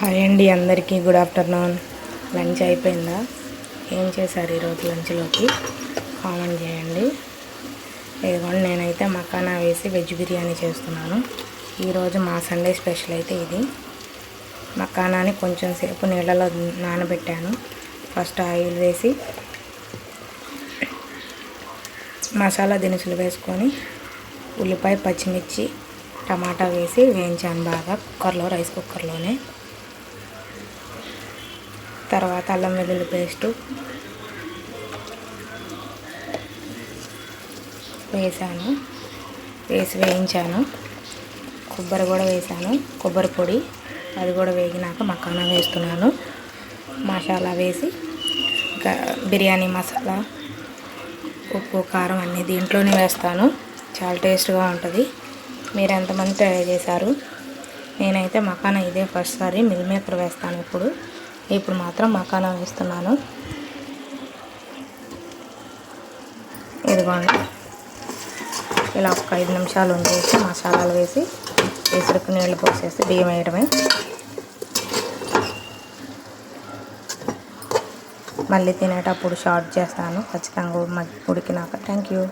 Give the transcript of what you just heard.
Hi అండి అందరికీ good afternoon. Lunch అయిపోయిందా? ఏం చేశారు ఈరోజు లంచ్లోకి? కామెంట్ చేయండి. ఇదిగోండి నేనైతే మకానా వేసి వెజ్ బిర్యానీ చేస్తున్నాను. ఈరోజు మా సండే స్పెషల్ అయితే ఇది. మకానాని కొంచెం సేపు నీళ్ళలో నానబెట్టాను. ఫస్ట్ ఆయిల్ వేసి మసాలా దినుసులు వేసుకొని ఉల్లిపాయ పచ్చిమిర్చి టమాటా వేసి వేయించాను బాగా. కుక్కర్లో రైస్ కుక్కర్లోనే. తర్వాత అల్లం వెల్లుల్లి పేస్టు. వేసాను. వేసి వేయించాను. కొబ్బరి కూడా వేసాను. కొబ్బరి పొడి. అది కూడా వేగినాక మకానా వేస్తున్నాను. మసాలా వేసి బిర్యానీ మసాలా ఉప్పు కారం అన్నీ దీంట్లోనే వేస్తాను. చాలా టేస్ట్గా ఉంటుంది. మీరు ఎంతమంది ట్రై చేశారు? నేనైతే మకానా ఇదే ఫస్ట్ సారి మిల్ మేకర్ వేస్తాను ఇప్పుడు. ఇప్పుడు మాత్రం మకానా వేస్తున్నాను. ఇదిగోండి. ఇలా ఒక ఐదు నిమిషాలు ఉంచేసి మసాలాలు వేసి విసురుకు నీళ్ళు పోసేసి బియ్యం వేయడమే. మళ్ళీ తినేటప్పుడు షార్ట్ చేస్తాను. ఖచ్చితంగా ఉడికినాక. Thank you.